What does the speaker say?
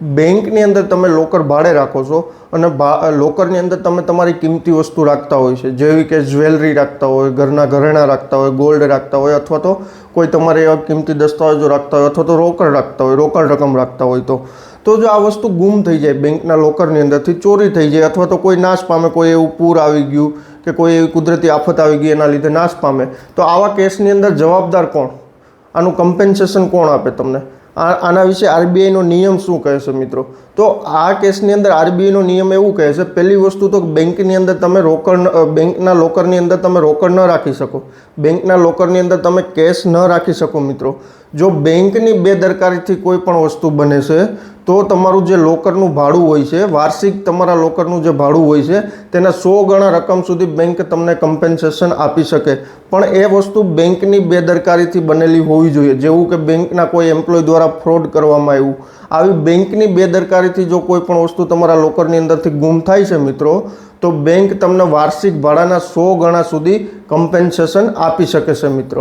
બેંકની અંદર તમે લોકર ભાડે રાખો છો અને લોકરની અંદર તમે તમારી કિંમતી વસ્તુ રાખતા હોય છે. જેવી કે જ્વેલરી રાખતા હોય, ઘરના ઘરેણાં રાખતા હોય, ગોલ્ડ રાખતા હોય અથવા તો કોઈ તમારે એવા કિંમતી દસ્તાવેજો રાખતા હોય અથવા તો રોકડ રાખતા હોય, રોકડ રકમ રાખતા હોય તો. તો જો આ વસ્તુ ગુમ થઈ જાય બેંકના લોકરની અંદરથી, ચોરી થઈ જાય અથવા તો કોઈ નાશ પામે, કોઈ એવું પૂર આવી ગયું કે કોઈ એવી કુદરતી આફત આવી ગઈ એના લીધે નાશ પામે, તો આવા કેસની અંદર જવાબદાર કોણ? આનું કમ્પેન્સેશન કોણ આપે તમને? આના વિશે આરબીઆઈનો નિયમ શું કહે છે મિત્રો? તો આ કેસની અંદર આરબીઆઈનો નિયમ એવું કહે છે, પહેલી વસ્તુ તો બેંકની અંદર તમે રોકડ બેંકના લોકરની અંદર તમે રોકડ ન રાખી શકો. બેંકના લોકરની અંદર તમે કેશ ન રાખી શકો મિત્રો. જો બેંકની બેદરકારીથી કોઈ પણ વસ્તુ બને છે, તો તમારું જે લોકરનું ભાડું હોય છે, વાર્ષિક તમારા લોકરનું જે ભાડું હોય છે, તેના સો ગણા રકમ સુધી બેંક તમને કમ્પેન્સેશન આપી શકે. પણ એ વસ્તુ બેંકની બેદરકારીથી બનેલી હોવી જોઈએ. જેવું કે બેંકના કોઈ એમ્પ્લોય દ્વારા ફ્રોડ કરવામાં આવ્યું. આવી બેંકની બેદરકારીથી જો કોઈ પણ વસ્તુ તમારા લોકરની અંદરથી ગુમ થાય છે મિત્રો, તો બેંક તમને વાર્ષિક ભાડાના સો ગણા સુધી કમ્પેન્સેશન આપી શકે છે મિત્રો.